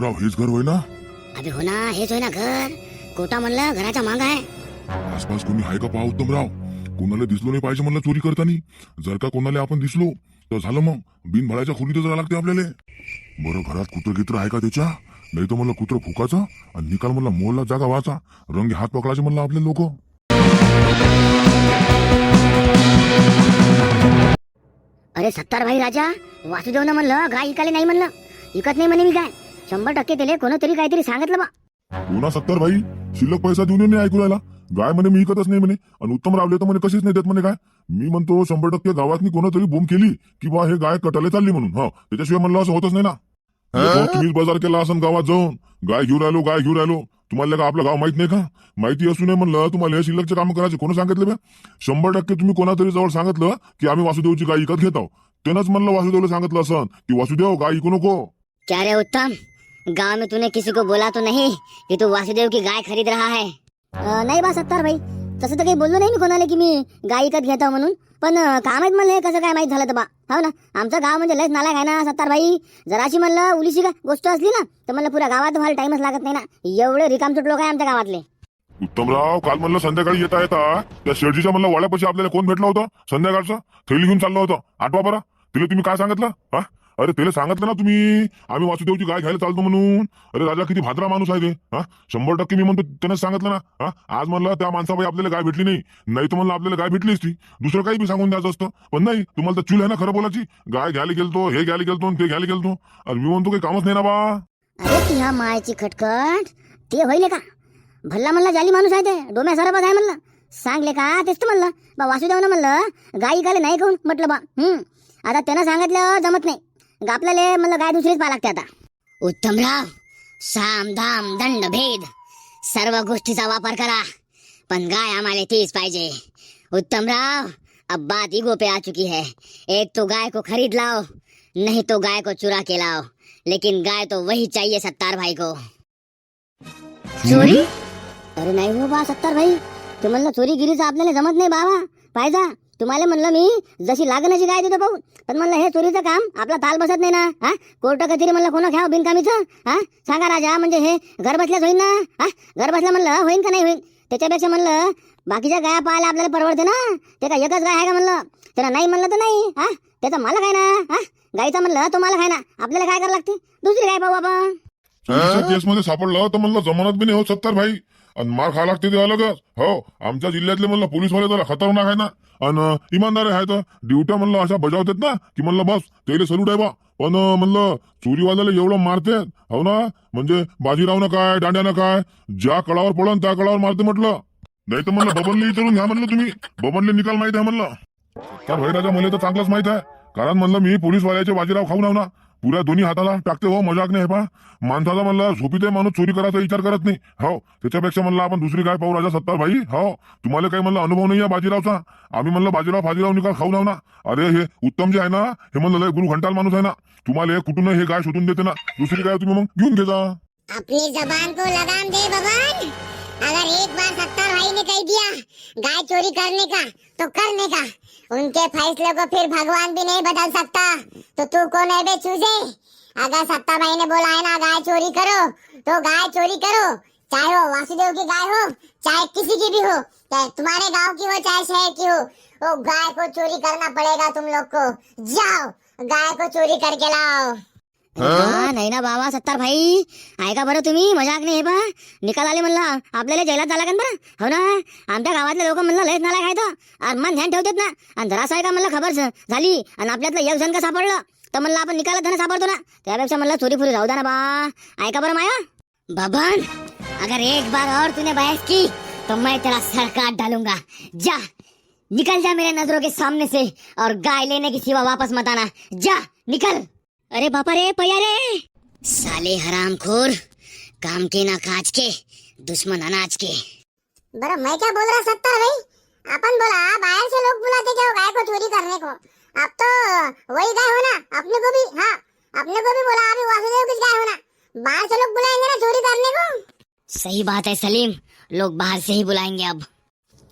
राव हेच घर होय ना? अबे हो ना हेच होय ना घर. कोटा म्हणलं घराच्या मांग आहे. आसपास कोणी आहे का पहा उत्तमराव कोणाला दिसलो नाही पाहिजे म्हणलं चोरी करताना. जर का कोणाला आपण दिसलो तर झालं मग. बिन भरायच्या खोलीतच राहा लागते आपल्याला. बरं घरात कुत्र गित्र आहे का त्याच्या? नाही तर म्हणलं कुत्र फुकाचं? आणि निकाल म्हणला मोहल्ला जागा व्हायचा रंगी हात पकडायचे म्हणलं आपले लोक. अरे सत्तार भाई राजा वासुदेव ना म्हणलं गाय इकाले नाही म्हणलं. इकत नाही म्हणे मी काय. शंभर टक्के त्याला कोणतरी काहीतरी सांगितलं बा. कोणा सत्तर भाई शिल्लक पैसा देऊन नाही ऐकू राहिला. गाय म्हणे मी इकतच नाही म्हणे. आणि उत्तम रावले तर म्हणे कशीच नाही देत म्हणे काय? मी म्हणतो शंभर टक्के गावातनी कोणातरी बोंब केली की बा हे गाय कटाले चालली म्हणून. हा त्याच्याशिवाय म्हणलं असं होतच नाही ना. लोकं, तुम्हीच बाजार केला असं गावात जाऊन. गाय घेऊन राहिलो गाय घेऊन राहिलो. तुम्हाला का आपलं गाव माहीत नाही का? माहिती असू नये म्हणलं तुम्हाला हे शिल्लकचे काम करायचे. कोण सांगितलं बे? शंभर टक्के तुम्ही कोणातरी जवळ सांगितलं की आम्ही वासुदेवची गाय विकत घेत आहोत. त्यानंच म्हणलं वासुदेवला सांगितलं असं की वासुदेव गाय इकू नको. क्या रे उत्तम? गांव में तूने किसी को बोला तो नहीं कि तू वासुदेव की गाय खरीद रहा है। नाही बा सत्तार भाई तसं तर काही बोललो नाही मी कोणाला की मी गाय विकत घेतो म्हणून. पण अं, काय माहीत म्हणलं हे कसं काय माहीत झालं तर बा. हो ना आमचं गाव म्हणजे लयच नालायक आहे ना सत्तार भाई. जराशी म्हणलं उलीशी का गोष्ट असली ना तर म्हणलं पुऱ्या गावात व्हायला टाइमच लागत नाही ना. एवढे रिकामचोट लोक आहे आमच्या गावातले? उत्तमराव काल म्हणलं संध्याकाळी येता येता. त्या शेडजीच्या म्हणलं वाड्यापाशी आपल्याला कोण भेटलं होतं? संध्याकाळचं? थैली घेऊन चाललं होतं. आठवा बरा. तिला तुम्ही काय सांगितलं? हा? अरे त्याला सांगितलं ना तुम्ही. आम्ही वासुदेवची गाय घ्यायला चालतो म्हणून. अरे राजा किती भाद्रा माणूस आहे ते हा? शंभर टक्के मी म्हणतो त्यानं सांगितलं ना. हा? आज म्हणलं त्या माणसाबाई आपल्याला गाय भेटली नाही. नाही तर म्हणलं आपल्याला गाय भेटली असती दुसरं काही बी सांगून द्यायचं असतं. पण नाही तुम्हाला तर चूल आहे ना खरं बोलायची? गाय घ्यायला गेलतो हे घ्यायला गेलतो आणि ते घ्यायला गेलतो. अरे मी म्हणतो काही कामच नाही ना बा. अरे ह्या मायची खटखट. ते होईल का? भल्ला म्हणला जाली माणूस आहे ते. डोम्या सरबत आहे म्हणलं. सांगले का? तेच तर म्हणलं. बा वासुदेवनं म्हणलं गाई गाले नाही खाऊन म्हटलं बा. हम्म. आता त्यानं सांगितलं जमत नाही. गा आपल्याला म्हणलं गाय दुसरीच पाहा लागते आता. उत्तमराव साम दाम दंड भेद सर्व गोष्टीचा वापर करा. पण गाय आम्हाला तीच पाहिजे. उत्तमराव अब बात ईगो पे आ चुकी है. एक तो गाय को खरीद लाओ नहीं तो गाय को चुरा के लाओ. लेकिन गाय तो वही चाहिए सत्तार भाई को. चोरी? अरे नाही हो बा सत्तार भाई ते म्हणलं चोरी गिरीचं आपल्याला जमत नाही बाबा. पाहिजा तुम्हाला म्हणलं मी जशी लागण्याची गाय देतो भाऊ पण म्हणलं हे चोरीचं काम आपला ताल बसत नाही ना हा? कोर्ट कचेरी म्हणलं कोणा घ्यावं बिनकामीचं? हा? सांगा राजा म्हणजे हे घर बसल्याच होईन ना? हा? घर बसल्या म्हणलं होईन का नाही होईन? त्याच्यापेक्षा म्हणलं बाकीच्या गाया पाहायला आपल्याला परवडते ना? ते का एकच गाय आहे का म्हणलं? त्याला नाही म्हणलं तर नाही हा? त्याचा मालक आहे ना? हा? गाईचा म्हणलं तो मालक आहे ना? आपल्याला काय करावं लागते? दुसरी गाय पाहू आपण. चोरीच्या सापडलं तर म्हणलं जमानत बी नाही हो सत्तर भाई. आणि मार खा लागते ते अलगच. हो आमच्या जिल्ह्यातले म्हणलं पोलीसवाले जरा खतरनाक आहे ना. आणि इमानदार आहे तर ड्युट्या म्हणलं अशा बजावतात ना की म्हणलं बस त्याला सलूट आहे बा. पण म्हणलं चोरीवाल्याला एवढं मारते हो ना? म्हणजे बाजीरावनं काय दांड्यानं काय ज्या कळावर पडन त्या कळावर मारते म्हटलं. नाही तर म्हणलं बबनले विचारून घ्या म्हणलं तुम्ही. बबनले निकाल माहीत आहे म्हणलं. तर भाई मला तर चांगलंच माहीत आहे. कारण म्हणलं मी पोलीसवाल्याचे बाजीराव खाऊन आहो ना. पुऱ्या दोन्ही हाताला टाकते हो मजाक नाही पा माणसाला म्हणलं झोपीते माणूस चोरी करायचा विचार करत नाही. हो त्याच्यापेक्षा म्हणलं आपण दुसरी काय पाहू राजा सत्तार भाई? हो तुम्हाला काही म्हणलं अनुभव नाही आहे बाजीरावचा? आम्ही म्हणलं बाजीराव फाजीराव निकाल खाऊ नाव ना अरे हे उत्तम जे आहे ना हे म्हणलं लय गुरु घंटाल माणूस आहे ना. तुम्हाला हे कुठून हे गाय शोधून देते ना. दुसरी काय तुम्ही मग घेऊन घे जा. अपनी जबान को लगाम दे बबन अगर एक बार सत्तार भाई ने कह दिया, गाय चोरी करने का तो करने का। उनके फैसले को फिर भगवान भी नहीं बदल सकता। तो तू कौन है बे चूजे अगर सत्ता भाई ने बोला है ना, गाय चोरी करो तो गाय चोरी करो। चाहे वो वासुदेव की गाय हो, चाहे किसी की भी हो, चाहे तुम्हारे गाँव की हो, चाहे शहर की हो, वो गाय को चोरी करना पड़ेगा तुम लोग को। जाओ, गाय को चोरी करके लाओ। नाही ना बाबा सत्तार भाई. ऐका बरं तुम्ही मजाक नाही हे बा निकाल आले म्हणलं आपल्याला जैलात झाला का बरं. हो ना? आमच्या गावातले लोक म्हणलं लयच नाला काय तर मन ध्यान ठेवतात ना. आणि जरासं आहे का म्हणलं खबर झाली. आणि आपल्यातलं एक जण का सापडलं? तर म्हणलं आपण निकालात धन सापडतो ना. त्यापेक्षा म्हणलं चोरी फुरी जाऊ द्या ना बा. ऐका बरं माया. बबन अगर एक बार और तूने बहस की तो मैं तेरा सर काट डालूंगा. जा निकल जा मेरे नजरों के सामने से और गाय लेने के सिवा वापस मत आना. जा निकल. अरे बापा रे पया रे। साले हरामखोर काम के ना काज के दुश्मन अनाज के। बरं मैं क्या बोल रहा सत्तर भाई? अपन बोला बाहर से लोग बुलाते क्या गाय को चोरी करने को। अब तो वही गाय होना अपने को भी हाँ अपने को भी बोला अभी वासुदेव की गाय होना बाहर से लोग बुलाएँगे ना चोरी करने को। सही बात है सलीम लोग बाहर से ही बुलाएँगे अब।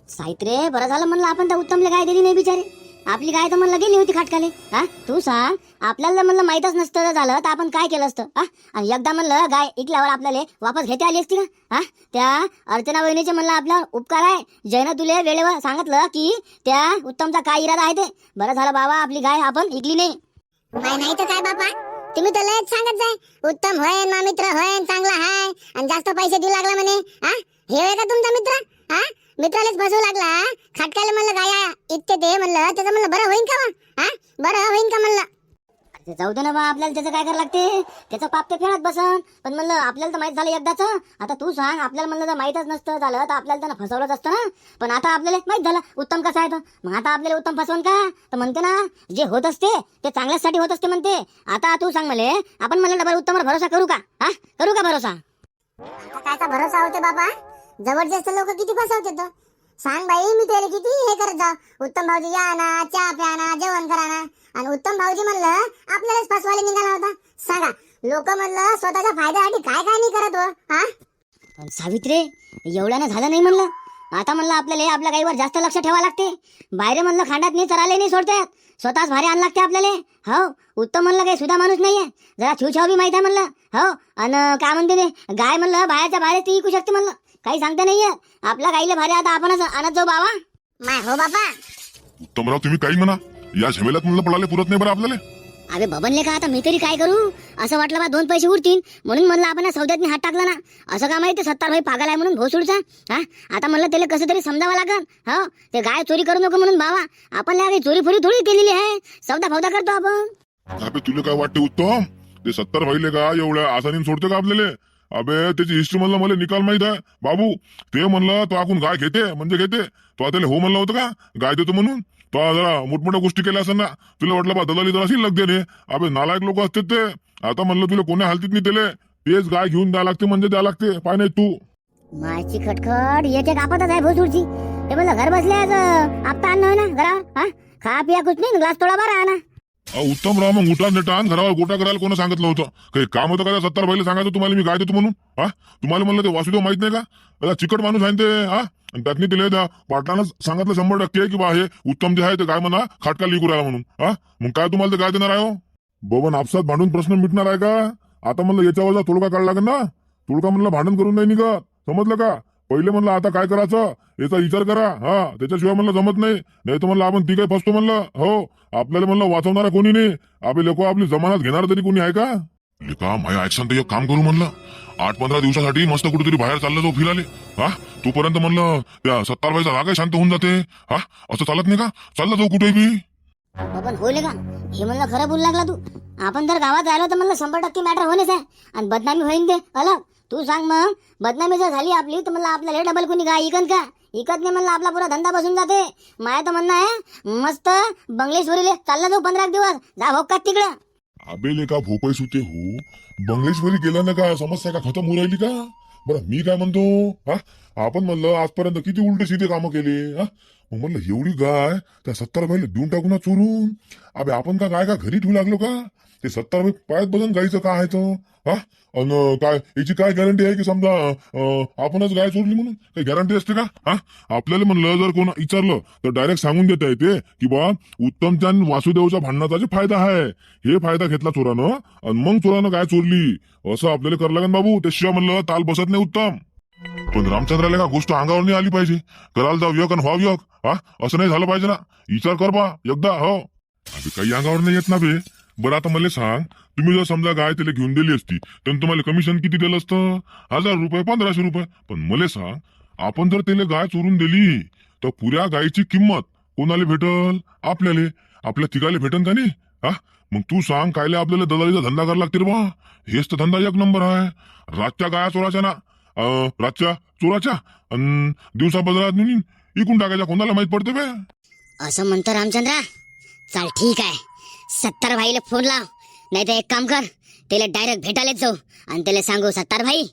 साहित्रे बरं झालं म्हणलं आपण त्या उत्तमला काय दिली नाही बिचारे। आपली गाय तर म्हणलं गेली होती खाटकाले. हा तू सांग आपल्याला म्हणलं माहीतच नसतं झालं तर आपण काय केलं असतं? हा? आणि एकदा म्हणलं गाय इकल्यावर आपल्याला वापस घेता आली असती का? हा? त्या अर्चना वहिनीचे म्हणलं आपल्यावर उपकार आहे. जयनं तुले वेळेवर सांगितलं की त्या उत्तमचा काय इरादा आहे ते. बरं झालं बाबा आपली गाय आपण इकली नाही. नाही तर काय बाबा तुम्ही तर लयच सांगत जाय. उत्तम होय मा मित्र होय चांगला हाय. आणि जास्त पैसे देऊ लागला म्हणे. हा? हे का तुमचा मित्र? हा? मित्रालाच फसवू लागला खाटकाले म्हणलं गाया इतके ते म्हणलं. त्याचं म्हणलं बरं होईन का? हा? बरं होईन का? म्हणलं. जाऊ दे ना बा आपल्याला त्याचं काय करायला लागते? त्याचं पाप ते फेडत बसन. पण म्हणलं आपल्याला तर माहीत झालं एकदाच. आता तू सांग आपल्याला म्हणलं जर माहीतच नसतं झालं तर आपल्याला त्यानं फसवलंच असतं ना. पण आता आपल्याला माहीत झालं उत्तम कसं आहे तर मग आता आपल्याला उत्तम फसवून का? तर म्हणते ना जे होत असते ते चांगल्यासाठी होत असते म्हणते. आता तू सांग मला आपण म्हणलं डबल उत्तमवर भरोसा करू का? हा? करू का भरोसा? कायचा भरोसा होते बाबा? जबरदस्त लोक किती फसवते सांग बाई मी त्याला किती? हे करत जाऊ उत्तम भाऊजी या ना चहा प्या ना जेवण करा ना. आणि उत्तम भाऊजी म्हणलं आपल्यालाच फसवायला निघाला होता. सांगा लोक म्हणलं स्वतःच्या फायद्यासाठी काय काय नाही करत हो हा? पण सावित्रे एवढ्यानं झालं नाही म्हणलं. आता म्हणलं आपल्याला आपल्या गाईवर जास्त लक्ष ठेवावं लागते. बाहेर म्हणलं खांडात नाही चराले नाही सोडतात. स्वतःच भारी आण लागते आपल्याला. हो उत्तम म्हणलं काही सुद्धा माणूस नाहीये. जरा छुछाव बी माहीत आहे म्हणलं. हो आणि काय म्हणते ते? गाय म्हणलं बाहेरच्या बाहेर ती विकू शकते म्हणलं. काही सांगता नाहीये. आपल्या गाईला भारी आता आपणच आणत जाऊ बाबा. माय हो बापा. उत्तमराव तुम्ही काही म्हणा. या झमेल्यात म्हणलं पडाले पुरत नाही बरं आपल्याला. अबे बबनले का आता मी तरी काय करू? असं वाटलं बा दोन पैसे उरतील. म्हणून म्हणलं आपण या सौद्यात हात टाकला ना. असं का माहिती सत्तार भाई पागल आहे म्हणून भोसूडचा हा? आता म्हणलं त्याला कसं तरी समजावं लागल हो? ते गाय चोरी करू नको म्हणून बाबा आपण चोरी फोरी थोडी केलेली आहे. सौदा फौदा करतो आपण. अबे तुला काय वाटते उत्तम? ते सत्तर व्हायले का एवढ्या आसानीने सोडते का आपल्याला? अबे त्याची हिस्ट्री म्हणलं मला निकाल माहीत आहे. बाबू ते म्हणलं तो आपण गाय घेते म्हणजे घेते. तो त्याला हो म्हणलं होतं का? गाय देतो म्हणून. तो जरा मोठमोठ्या गोष्टी केल्या असं ना. तुला वाटलं बा दलाली तर असेल लगते अबे नालायक लोक असतात ते. आता म्हणलं तुला कोण्या हालतीत नाही त्याला? तेच गाय घेऊन द्या लागते म्हणजे द्या लागते. पाय नाही तू. मायची खटखट येते कापतच आहे भोसूडची ते म्हणलं घर बसल्याच आपता आणणं ना घरा हा? खा पिया कुछ नाही ग्लास थोडा बरा आणा. अहो, उत्तम राव मग उठा नेटा घरावर गोटा करायला कोण सांगितलं होतं काही काम होतं का सत्तार सत्तर भाईला सांगायचं तुम्हाला मी काय देतो म्हणून. हा? तुम्हाला म्हणलं ते वासुदेव माहीत नाही का? त्याला चिकट माणूस आहे ना ते हा? आणि त्यातनी दिले त्या पाटलानं सांगितलं शंभर टक्के की बा हे उत्तम जे आहे ते काय म्हणा खाटका लिकू राहिला म्हणून. हा? मग काय तुम्हाला ते काय देणार आहे हो? बबन आपसात भांडून प्रश्न मिटणार आहे का? आता म्हणलं याच्यावर तोडगा काढला लागेल ना? तोडगा म्हणलं भांडण करून नाही निघत. समजलं का? पहिले म्हणलं आता काय करायचं? याचा विचार करा. हा त्याच्याशिवाय म्हणलं जमत नाही. नाही तर म्हणलं आपण ती काय फसतो म्हणलं. हो आपल्याला म्हणलं वाचवणारा कोणी नाही. आपले लोक आपली जमानत घेणार तरी कोणी आहे का? लेका माझ्या ऐकसान तर एक काम करू म्हणलं. आठ पंधरा दिवसासाठी मस्त कुठेतरी बाहेर चाललं जाऊ फिराले. हा तोपर्यंत म्हणलं त्या सत्तारबाईचा राग शांत होऊन जाते. हा असं चालत नाही का? चाललं जाऊ कुठे बी. बबन होईल का? हे म्हणलं खरं बोलू लागला तू. आपण जर गावात जायला तर म्हणलं शंभर टक्के मॅटर होणेच आहे. आणि बदनामी होईल ते. अलग. तू सांग मग. बदनामी जर झाली आपली तर म्हणलं आपल्याला डबल कोणी का? इकत का? इकत नाही म्हणलं आपला पुरा धंदा बसून जाते. माया तर म्हणणं आहे मस्त बंगलेश्वरीले चालला जाऊ पंधरा दिवस. जा भोकात तिकडं. अबे लेका भोपाई सुते हो? बंगलेश्वरी गेला ना का? समस्या का खतम राहिली का? बरं मी काय म्हणतो? हा? आपण म्हणलं आजपर्यंत किती उलटे सीधे कामं केले हा? मग म्हणलं एवढी गाय त्या सत्तर बाईला देऊन टाकू ना चोरून. अबे आपण का गाय का घरी ठेवू लागलो का? ते सत्तर बाई पायात बसून गायचं काय आहे तर हा? अन काय याची काय गॅरंटी आहे की समजा आपणच गाय चोरली म्हणून? काही गॅरंटी असते का? हा? आपल्याला म्हणलं जर कोण विचारलं तर डायरेक्ट सांगून देता येते की बा उत्तमच्या वासुदेवच्या भांडणाचा जे फायदा आहे हे फायदा घेतला चोरानं आणि मग चोरानं गाय चोरली. असं आपल्याला करावं लागेल बाबू. त्याशिवाय म्हणलं ताल बसत नाही उत्तम. पण रामचंद्राला का गोष्ट अंगावर नाही आली पाहिजे? करायला जाऊ व्यक आणि व्हाव यक. हा? असं नाही झालं पाहिजे ना. विचार कर बा एकदा हो. काही अंगावर नाही येत ना बे. बरं आता मला सांग. तुम्ही जर समजा गाय त्याला घेऊन दिली असती तर तुम्हाला कमिशन किती दिलं असतं? हजार रुपये पंधराशे रुपये. पण मला सांग आपण जर त्याला गाय चोरून दिली तर पुऱ्या गायची किंमत कोणाला भेटल? आपल्याला. आपल्या तिघाले भेटन का नाही? हा? मग तू सांग कायले आपल्याला दलालीचा धंदा करायला लागते रे बा? हेच तर धंदा एक नंबर आहे. रातच्या गाया चोराच्या ना. रातच्या चोराच्या. अन दिवसा बदलात इकून टाकायच्या कोणाला माहीत पडते बे? असं म्हणतो रामचंद्रा. चाल ठीक आहे. सत्तार भाईला फोन लाव. नाही तर एक काम कर त्याला डायरेक्ट भेटायलाच जाऊ आणि त्याला सांगू सत्तार भाई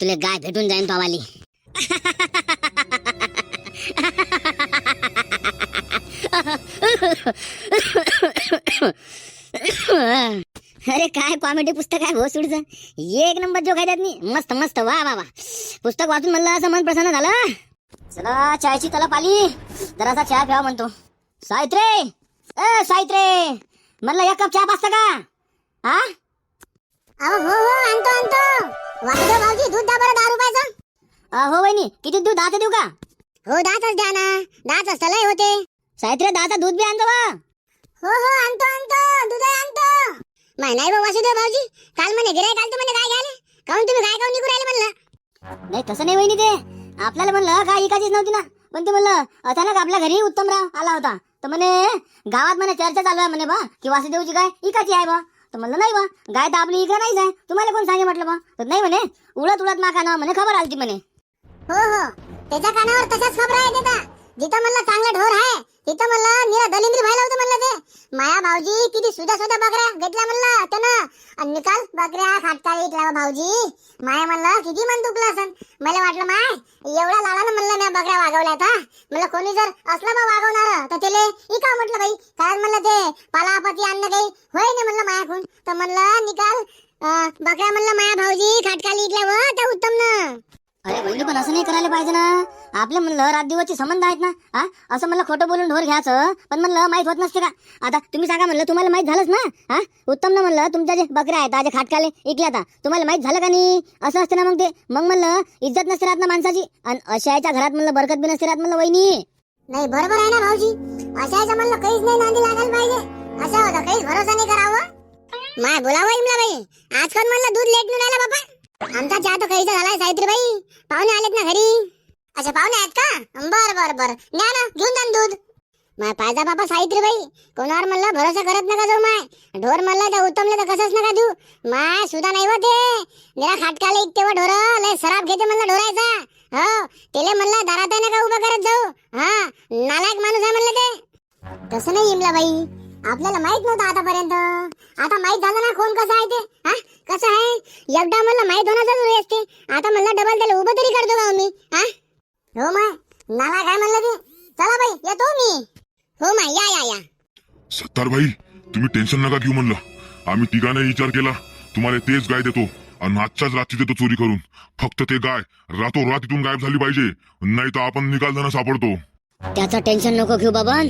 तुला गाय भेटून जाईन तो आवाली अरे काय कॉमेडी पुस्तक आहे भोसूडचं एक नंबर जो काय मी मस्त मस्त. वा वा वा. पुस्तक वाचून म्हणलं असं मन प्रसन्न झालं. चला चायची तलप आली. जरासा चहा प्यावा म्हणतो. साहित्रे ए साहित्रे म्हणलं एक कप चहा पाचता का? हा अहो हो हो आणतो आणतो. वासुदेव भाऊजी दूध द्या बरं दहा रुपयाचं. अ, हो वहिनी किती दूध दहाचं देऊ का? हो दहाच द्या ना. दहाच लय होते. साहित्रे दहाचा दूध बी आणतो बा. हो हो आणतो आणतो. दूध आणतो. माय नाही बा वासुदेव भाऊजी. काल म्हणे गिराय काल म्हणे काय घ्याले काऊन तुम्ही काय काऊन निघू राहिले म्हणलं? नाही तसं नाही वहिनी ते. आपल्याला म्हणलं काय इकाचीच नव्हती ना. पण ते म्हणलं अचानक आपल्या घरी उत्तमराव आला होता. तर म्हणे गावात म्हणे चर्चा चालू आहे म्हणे बा की वासुदेवची गाय इकाची आहे बा. तर म्हणलं नाही बा गाय तर आपली इका नाहीच आहे. तुम्हाला कोण सांगे म्हटलं बा? तर नाही म्हणे उडत उडत माका म्हणे खबर आलती म्हणे. हो हो. त्याच्या कानावर तशाच खबर आहे जिथं म्हणलं चांगलं ढोर आहे तिथं म्हणलं निरा दलिंद्री व्हायला होतं म्हणलं ते. माया भाऊजी किती सुद्धा सुद्धा बकऱ्या घेतल्या म्हणलं त्यानं. आणि निकाल बकऱ्या खाटकाळी विकल्या भाऊजी. माया म्हणलं किती मन दुखलं असन. मला वाटलं माय एवढ्या लाडानं म्हणलं मी बकऱ्या वागवल्या आता म्हणलं कोणी जर असलं बा वागवणार तर त्याले इका म्हटलं बाई. कारण म्हणलं ते पालापाती अन्न काही होय नाही म्हणलं मायाकून तर म्हणलं निकाल बकऱ्या म्हणलं माया भाऊजी खाटकाली विकल्या व त्या उत्तम ना अरे बहिणी पण असं नाही करायला पाहिजे ना. आपले म्हणलं रात दिवसचे संबंध आहेत ना. हा असं म्हणलं खोटं बोलून ढोर घ्यायचं. पण म्हणलं माहीत होत नसते का? आता तुम्ही सांगा म्हणलं तुम्हाला माहीत झालंच ना? हा उत्तम ना म्हणलं तुमच्या जे बकऱ्या आहेत ताजे खाटकाले इकल्या आता तुम्हाला माहीत झालं का नाही? असं असते ना मग ते. मग म्हणलं इज्जत नसते राहत ना माणसाची. आणि अशाच्या घरात म्हणलं बरकत बी नसते राहत म्हणलं वहिनी. नाही बरोबर आहे ना भाऊजी. अशाचं म्हणलं काहीच नाही नांदी लागायला पाहिजे. अशा होता काहीच भरोसा नाही करावं. माय बोलावं इमला बाई आज कोण म्हणलं दूध लेट नाही बाबा आमचा चहा तो काहीचा झालाय सावित्री बाई पाहुणे आलेत ना घरी? अच्छा पाहुणे आहेत का? बर बर बर. न्या ना घेऊन जा दूध. माय पायदा बाबा सावित्री बाई कोणावर म्हणलं भरोसा करत नका जाऊ माय. ढोर म्हणलं तर उत्तमले तर कसंच नका देऊ. माय सुद्धा नाही होते निरा खाटकाले तेव्हा ढोर लय सराब घेते म्हणलं ढोरायचा. हो तेले म्हणलं दारात आहे नका उभं करत जाऊ? हा नालायक माणूस आहे म्हणलं ते. तसं नाही इमला बाई आपल्याला माहीत नव्हतं आतापर्यंत. आता माहीत झालं ना कोण कसं आहे ते. हा कसं आहे? एकदा मला माहीत होणं जरुरी असते. डबल त्याला उभं तरी करतो का हो मी हा? हो माय. नाला काय म्हणलं ते? चला बाई येतो मी. हो माय या या या. सत्तार भाई तुम्ही टेन्शन नका घेऊ म्हणलं. आम्ही तिघाने विचार केला. तुम्हाला तेच गाय देतो. आणि आजच्याच रात्री देतो चोरी करून. फक्त ते गाय रातो रात इथून गायब झाली पाहिजे. नाही तर आपण निकाल देणं सापडतो. त्याचं टेन्शन नको घेऊ बाबा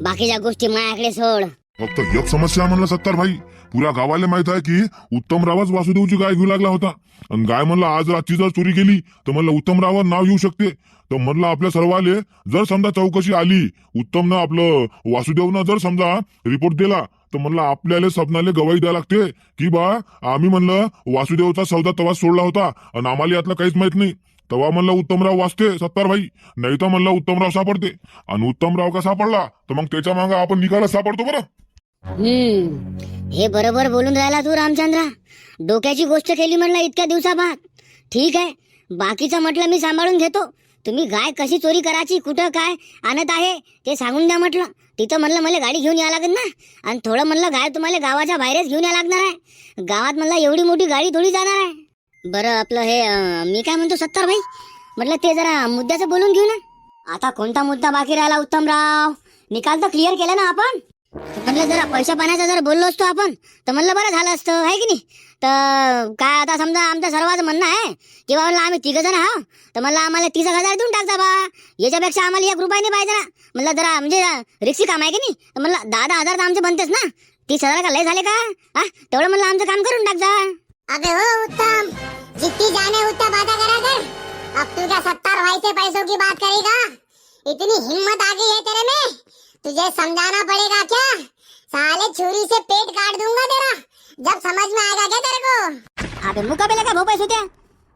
बाकीच्या गोष्टी माझ्याकडे सोड. फक्त एक समस्या म्हणलं सत्तार भाई पुऱ्या गावाला माहीत आहे की उत्तमरावच वासुदेवची गाय घेऊ लागला होता. आणि गाय म्हणलं आज रात्री जर चोरी केली तर म्हणलं उत्तमरावर नाव येऊ शकते. तर म्हणलं आपल्या सर्वाले जर समजा चौकशी आली उत्तमनं आपलं वासुदेवनं जर समजा रिपोर्ट दिला तर म्हणलं आपल्याला स्वप्नाले गवाही द्यावं लागते. की बा आम्ही म्हणलं वासुदेवचा सौदा तवा सोडला होता आणि आम्हाला यातलं काहीच माहीत नाही. तेव्हा म्हणलं उत्तमराव वाचते सत्तार भाई नाही तर म्हणलं उत्तमराव सापडते. आणि उत्तमराव का सापडला? तर मग त्याच्यामागे आपण निकालच सापडतो बरं. हम्म. हे बरोबर बोलून राहिला तू रामचंद्रा. डोक्याची गोष्ट केली म्हणला इतक्या दिवसाबाद. ठीक आहे. बाकीचं म्हटलं मी सांभाळून घेतो. तुम्ही गाय कशी चोरी करायची कुठं काय आणत आहे ते सांगून द्या म्हटलं. तिथं म्हणलं मला गाडी घेऊन यावं लागेल ना. आणि थोडं म्हणलं गाय तुम्हाला गावाच्या बाहेरच घेऊन यावं लागणार आहे. गावात म्हणलं एवढी मोठी गाडी थोडी जाणार आहे. बरं आपलं हे अं, मी काय म्हणतो सत्तर भाई म्हटलं ते जरा मुद्द्याचं बोलून घेऊ ना. आता कोणता मुद्दा बाकी राहिला उत्तमराव? निकाल तर क्लिअर केला ना आपण? म्हटलं जरा पैसे पाण्याचा जर बोललो असतो आपण तर म्हणलं बरं झालं असतं आहे की नाही? तर काय आता समजा आमचं सर्वांचं म्हणणं आहे किंवा म्हणलं आम्ही तिघ जण आहो तर म्हणलं आम्हाला तीस हजार देऊन टाकता बा. याच्यापेक्षा आम्हाला एक रुपया नाही पाहिजे ना. म्हणलं जरा म्हणजे रिक्षी काम आहे की नाही? तर म्हणलं दहा दहा हजार तर आमचे बनतेच ना. तीस हजार का लय झाले का? हा? तेवढं म्हणलं आमचं काम करून टाक जा अबे हो उत्तम. जितनी जाने उतना बातें करा कर. अब तू क्या सत्तर भाई से पैसों की बात करेगा. इतनी हिम्मत आ गई है तेरे में. तुझे समझाना पड़ेगा क्या? साले छुरी से पेट काट दूंगा तेरा। जब समझ में आएगा क्या तेरे को? अबे मुकाबले का भोपाय होत्या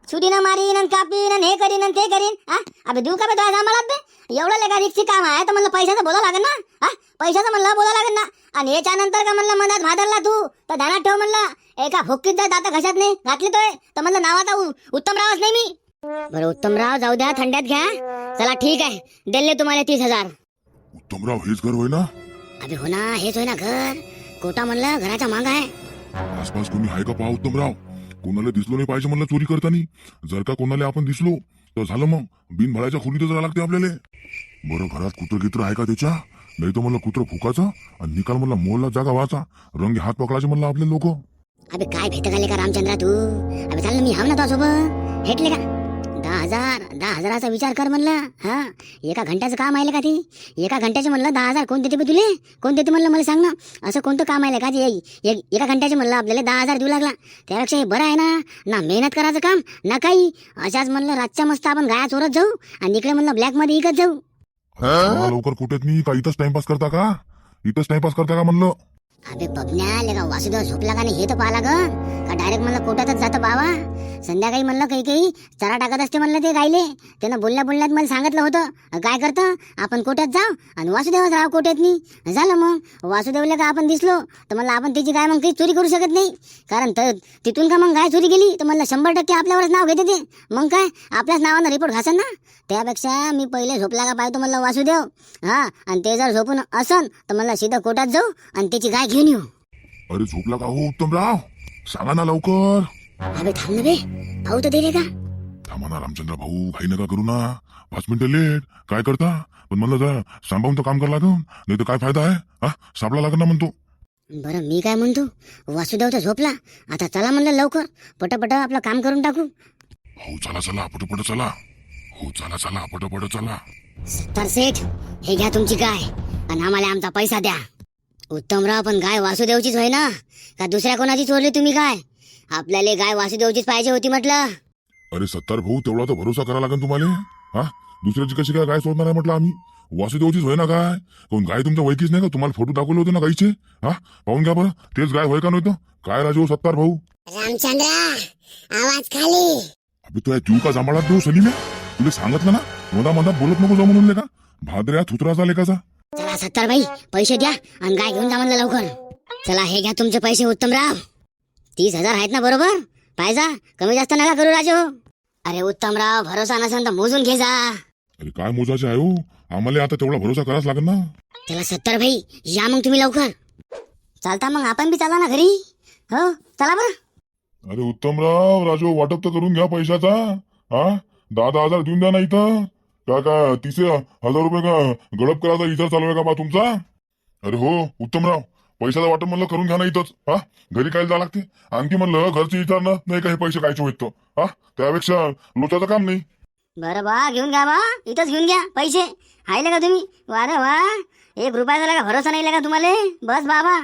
छुरीनं मारीन आणि कापीन आणि हे करीन आणि ते करीन हा? अबे देऊ का बे तुझ्या सांभाळात बे एवढं लेका रिक्षी काम आहे तर म्हणलं पैशाचं बोला लागेल ना हा? पैशाचं म्हणलं बोला लागेल ना। आणि याच्यानंतर का म्हणलं मनात भादरला तू तर ध्यानात ठेव म्हणलं एका भुक्कीत जर दाता घशात नाही घातली तोय तर म्हणलं नावाचा उ- उत्तमरावच नाही मी। बरं उत्तमराव जाऊ द्या थंड्यात घ्या। चला ठीक आहे दिले तुम्हाला तीस हजार। उत्तमराव हेच घर होय ना? अबे हो ना हेच होय ना घर. कोटा म्हणलं घराच्या माग आहे. आसपास कोणी आहे का पहा उत्तमराव कोणाला दिसलो नाही पाहिजे म्हणलं चोरी करताना. जर का कोणाला आपण दिसलो तर झालं मग. बिन भरायच्या खोलीतच राहावं लागते आपल्याला. बरं घरात कुत्र गित्र आहे का त्याच्या? नाही तर म्हणलं कुत्र फुकाचं? आणि निकाल म्हणला मोलला जागा व्हायचा. रंग हात पकडायचे म्हणलं आपले लोक. अबे काय भेट घाले का रामचंद्रा तू? अबे चाल ना मी हाव ना तुझ्यासोबत. हेटले का? दहा हजार दहा हजाराचा विचार कर म्हणलं हा? एका घंट्याचं काम आहे का ते? एका घंट्याचे म्हणलं दहा हजार कोण देते बे तुले? कोण देते म्हणलं मला सांग ना. असं कोणतं काम आहे का जे एक- एका घंट्याचे म्हणलं आपल्याला दहा हजार देऊ लागला. त्यापेक्षा हे बरं आहे ना. ना मेहनत करायचं काम ना काही. अशाच म्हणलं रातच्या मस्त आपण गाया चोरत जाऊ आणि इकडे म्हणलं ब्लॅकमध्ये इकत जाऊ. लवकर कुठेच नाही का इथंच टाइमपास करता का? इथंच टाइमपास करता का म्हणलं? अबे बबन्या लेका वासुदेव झोपला का नाही हे तर पाहा लागन का डायरेक्ट म्हणलं कोट्यातच जातं बावा संध्याकाळी म्हणलं काही काही चरा टाकत असते म्हणलं ते गायले त्यानं बोलण्या बोलण्यात मला सांगितलं होतं. काय करतं? आपण कोट्यात जाऊ आणि वासुदेवच राव कोट्यातनी. नाही झालं मग. वासुदेवला का आपण दिसलो? तर म्हणलं आपण त्याची गाय मग काही चोरी करू शकत नाही. कारण तर तिथून का मग गाय चोरी गेली? तर म्हणलं शंभर टक्के आपल्यावरच नाव घेते ते. मग काय? आपल्याच नावानं रिपोर्ट घासन ना. त्यापेक्षा मी पहिले झोपला का पाहतो म्हणलं वासुदेव. हा आणि ते जर झोपून असन तर म्हणलं सीधा कोटात जाऊ आणि त्याची गाय घेऊन येऊ. अरे झोपला का हो उत्तमराव? सांगा ना लवकर. अबे थांब ना बे. भाऊ तर दिले का? थांबा ना रामचंद्र भाऊ काही नका करू ना. पाच मिनिटं लेट. काय करता? पण म्हणलं जरा सांभाळून तर काम करावं लागून. नाही तर काय फायदा आहे? हा? सापडा लागेल ना म्हणतो. बरं मी काय म्हणतो? वासुदेव तर झोपला. आता चला म्हणलं लवकर. पटापट आपलं काम करून टाकू. हो चला चला. पटपट चला. हो चला चला. पटपट चला. तर सेठ हे घ्या तुमची गाय. आणि आम्हाला आमचा पैसा द्या. उत्तमराव पण गाय वासुदेवचीच होय ना? का दुसऱ्या कोणाची चोरली तुम्ही गाय आपल्याला गाय वासुदेवचीच पाहिजे होती म्हटलं. अरे सत्तार भाऊ तेवढा तर भरोसा करा लागेल तुम्हाला. हा? दुसऱ्याची कशी काय गाय सोडणार आहे म्हटलं आम्ही? वासुदेवचीच होय ना गाय? कोण गाय तुमच्या वैकीच नाही का? तुम्हाला फोटो दाखवले होते ना गायचे हा? पाहून घ्या बरं. तेच गाय होय का नव्हतं? काय राजू सत्तार भाऊ? रामचंद्र आवाज खाली. अबे तुला जीव का जांभळात देऊ सलीम? तुला सांगितलं ना? मधा मधात बोलत नको जाऊ म्हणून का भाद्र्या थुतराचा लेखाचा चला सत्तर भाई पैसे द्या आणि गाय घेऊन जा म्हणलं लवकर. चला हे घ्या तुमचे पैसे उत्तमराव. तीस हजार आहेत ना बरोबर? पाहिजा कमी जास्त नका करू राजू. अरे उत्तमराव भरोसा नसेल तर मोजून घे जा. अरे काय मोजाचे आहे हो? आम्हाला आता तेवढा भरोसा करावाच लागेल ना. चला सत्तर भाई या मग तुम्ही लवकर. चालता मग आपण बी चला ना घरी. हो चला बरं. अरे उत्तमराव राजू वाटप तर करून घ्या पैशाचा. हा? दहा दहा हजार देऊन द्या ना इथं. का का तिसे हजार रुपये का? गडप करायचा विचार चालू आहे का बा तुमचा? अरे हो उत्तमराव पैशाचा वाटप म्हणलं करून घ्या ना इथंच. हा? घरी काय जावं लागते? आणखी म्हणलं घरचे विचारणं नाही का हे पैसे कायचे होत हा? त्यापेक्षा लोटाचं काम नाही. बरं बा घेऊन घ्या बा. इथंच घेऊन घ्या पैसे. हायले का तुम्ही? वा रे वा. एक रुपयाचा लगा भरोसा नाही का तुम्हाला? बस बाबा.